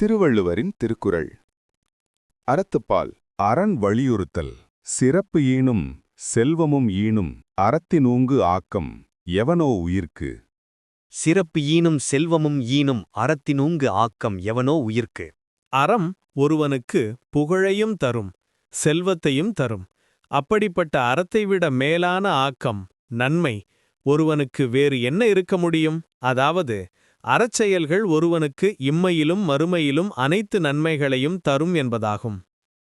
திருவள்ளுவரின் திருக்குறள். அறத்துப்பால் அரண் வலியுறுத்தல். சிறப்பு ஈனும் செல்வமும் ஈனும் அறத்தினூங்கு ஆக்கம் எவனோ உயிர்க்கு. சிறப்பு ஈனும் செல்வமும் ஈனும் அறத்தினூங்கு ஆக்கம் எவனோ உயிர்க்கு. அறம் ஒருவனுக்கு புகழையும் தரும் செல்வத்தையும் தரும். அப்படிப்பட்ட அறத்தை விட மேலான ஆக்கம் நன்மை ஒருவனுக்கு வேறு என்ன இருக்க முடியும்? அதாவது அறச்செயல்கள் ஒருவனுக்கு இம்மையிலும் மறுமையிலும் அனைத்து நன்மைகளையும் தரும் என்பதாகும்.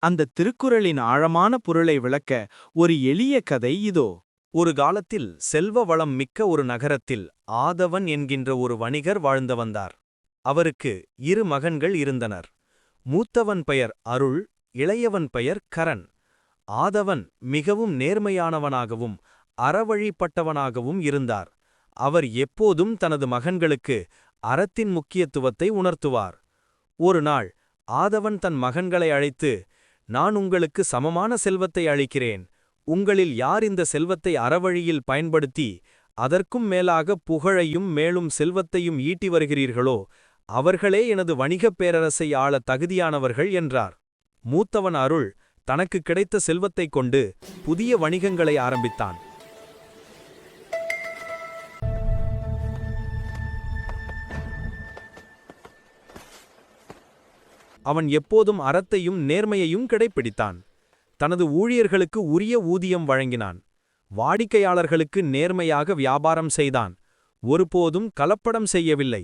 அந்த திருக்குறளின் ஆழமான பொருளை விளக்க ஒரு எளிய கதை இதோ. ஒரு காலத்தில் செல்வ வளம் மிக்க ஒரு நகரத்தில் ஆதவன் என்கின்ற ஒரு வணிகர் வாழ்ந்து வந்தார். அவருக்கு இரு மகன்கள் இருந்தனர். மூத்தவன் பெயர் அருள் இளையவன் பெயர் கரண். ஆதவன் மிகவும் நேர்மையானவனாகவும் அறவழிப்பட்டவனாகவும் இருந்தார். அவர் எப்போதும் தனது மகன்களுக்கு அறத்தின் முக்கியத்துவத்தை உணர்த்துவார். ஒரு நாள் ஆதவன் தன் மகன்களை அழைத்து நான் உங்களுக்கு சமமான செல்வத்தை அளிக்கிறேன். உங்களில் யார் இந்த செல்வத்தை அறவழியில் பயன்படுத்தி அதற்கும் மேலாக புகழையும் மேலும் செல்வத்தையும் ஈட்டி வருகிறீர்களோ அவர்களே எனது வணிகப் பேரரசை ஆள தகுதியானவர்கள் என்றார். மூத்தவன் அருள் தனக்கு கிடைத்த செல்வத்தைக் கொண்டு புதிய வணிகங்களை ஆரம்பித்தான். அவன் எப்போதும் அறத்தையும் நேர்மையையும் கடைப்பிடித்தான். தனது ஊழியர்களுக்கு உரிய ஊதியம் வழங்கினான். வாடிக்கையாளர்களுக்கு நேர்மையாக வியாபாரம் செய்தான். ஒருபோதும் கலப்படம் செய்யவில்லை.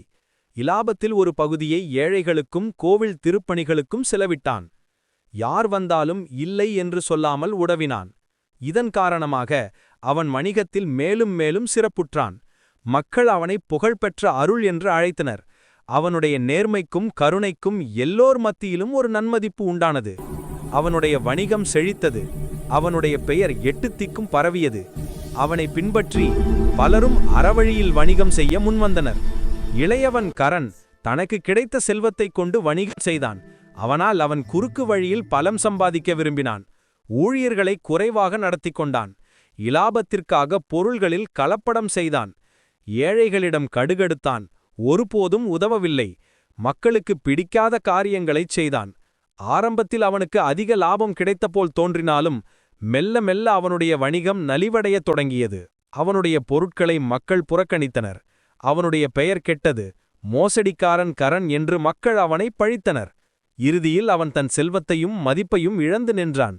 இலாபத்தில் ஒரு பகுதியை ஏழைகளுக்கும் கோவில் திருப்பணிகளுக்கும் செலவிட்டான். யார் வந்தாலும் இல்லை என்று சொல்லாமல் உடவினான் இதன் காரணமாக அவன் வணிகத்தில் மேலும் மேலும் சிறப்புற்றான். மக்கள் அவனை புகழ்பெற்ற அருள் என்று அழைத்தனர். அவனுடைய நேர்மைக்கும் கருணைக்கும் எல்லோர் மத்தியிலும் ஒரு நன்மதிப்பு உண்டானது. அவனுடைய வணிகம் செழித்தது. அவனுடைய பெயர் எட்டு திக்கும் பரவியது. அவனை பின்பற்றி பலரும் அறவழியில் வணிகம் செய்ய முன்வந்தனர். இளையவன் கரண் தனக்கு கிடைத்த செல்வத்தைக் கொண்டு வணிகம் செய்தான். அவனால் அவன் குறுக்கு வழியில் பலம் சம்பாதிக்க விரும்பினான். ஊழியர்களை குறைவாக நடத்தி கொண்டான். இலாபத்திற்காக பொருள்களில் கலப்படம் செய்தான். ஏழைகளிடம் கடுகெடுத்தான். ஒருபோதும் உதவவில்லை. மக்களுக்கு பிடிக்காத காரியங்களைச் செய்தான். ஆரம்பத்தில் அவனுக்கு அதிக லாபம் கிடைத்தபோல் தோன்றினாலும் மெல்ல மெல்ல அவனுடைய வணிகம் நலிவடையத் தொடங்கியது. அவனுடைய பொருட்களை மக்கள் புறக்கணித்தனர். அவனுடைய பெயர் கெட்டது. மோசடிக்காரன் கரண் என்று மக்கள் அவனை பழித்தனர். இறுதியில் அவன் தன் செல்வத்தையும் மதிப்பையும் இழந்து நின்றான்.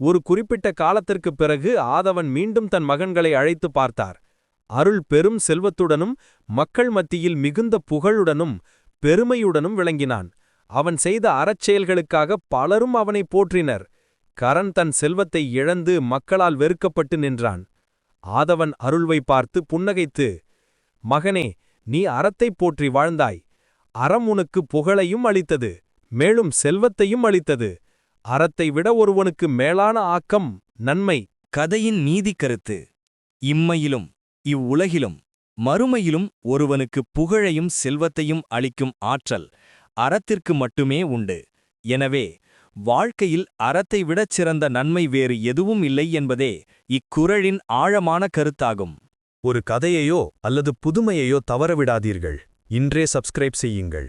ஒரு குறிப்பிட்ட காலத்திற்குப் பிறகு ஆதவன் மீண்டும் தன் மகன்களை அழைத்து பார்த்தார். அருள் பெரும் செல்வத்துடனும் மக்கள் மத்தியில் மிகுந்த புகழுடனும் பெருமையுடனும் விளங்கினான். அவன் செய்த அறச்செயல்களுக்காக பலரும் அவனை போற்றினர். கரண் தன் செல்வத்தை இழந்து மக்களால் வெறுக்கப்பட்டு நின்றான். ஆதவன் அருள்வை பார்த்து புன்னகைத்து மகனே நீ அறத்தைப் போற்றி வாழ்ந்தாய். அறம் உனக்கு புகழையும் அளித்தது மேலும் செல்வத்தையும் அளித்தது. அறத்தை விட ஒருவனுக்கு மேலான ஆக்கம் நன்மை. கதையின் நீதி கருத்து. இம்மையிலும் இவ்வுலகிலும் மறுமையிலும் ஒருவனுக்கு புகழையும் செல்வத்தையும் அளிக்கும் ஆற்றல் அறத்திற்கு மட்டுமே உண்டு. எனவே வாழ்க்கையில் அறத்தை விடச் சிறந்த நன்மை வேறு எதுவும் இல்லை என்பதே இக்குறளின் ஆழமான கருத்தாகும். ஒரு கதையையோ அல்லது புதுமையையோ தவறவிடாதீர்கள். இன்றே சப்ஸ்கிரைப் செய்யுங்கள்.